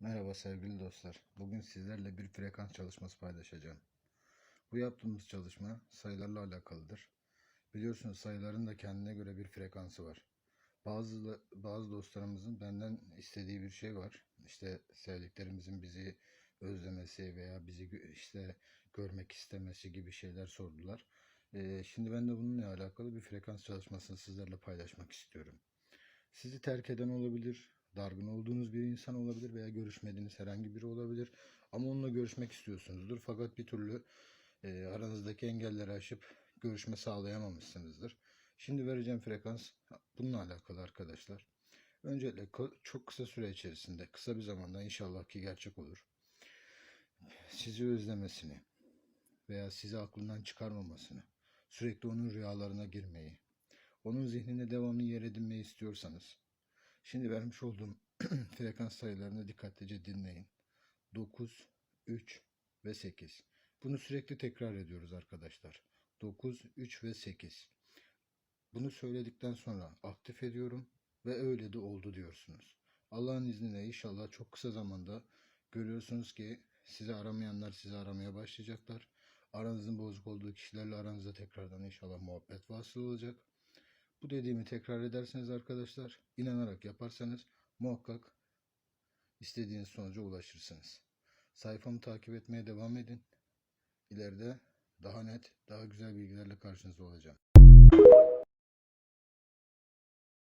Merhaba sevgili dostlar. Bugün sizlerle bir frekans çalışması paylaşacağım. Bu yaptığımız çalışma sayılarla alakalıdır. Biliyorsunuz sayıların da kendine göre bir frekansı var. Bazı bazı dostlarımızın benden istediği bir şey var. İşte sevdiklerimizin bizi özlemesi veya bizi işte görmek istemesi gibi şeyler sordular. Ee, şimdi ben de bununla alakalı bir frekans çalışmasını sizlerle paylaşmak istiyorum. Sizi terk eden olabilir, dargın olduğunuz bir insan olabilir veya görüşmediğiniz herhangi biri olabilir. Ama onunla görüşmek istiyorsunuzdur. Fakat bir türlü e, aranızdaki engelleri aşıp görüşme sağlayamamışsınızdır. Şimdi vereceğim frekans bununla alakalı arkadaşlar. Öncelikle çok kısa süre içerisinde, kısa bir zamanda inşallah ki gerçek olur. Sizi özlemesini veya sizi aklından çıkarmamasını, sürekli onun rüyalarına girmeyi, onun zihnine devamlı yer edinmeyi istiyorsanız, şimdi vermiş olduğum frekans sayılarını dikkatlice dinleyin. 9, 3 ve 8. Bunu sürekli tekrar ediyoruz arkadaşlar. 9, 3 ve 8. Bunu söyledikten sonra aktif ediyorum ve öyle de oldu diyorsunuz. Allah'ın izniyle inşallah çok kısa zamanda görüyorsunuz ki sizi aramayanlar sizi aramaya başlayacaklar. Aranızın bozuk olduğu kişilerle aranızda tekrardan inşallah muhabbet vasıl olacak. Bu dediğimi tekrar ederseniz arkadaşlar, inanarak yaparsanız muhakkak istediğiniz sonuca ulaşırsınız. Sayfamı takip etmeye devam edin. İleride daha net, daha güzel bilgilerle karşınızda olacağım.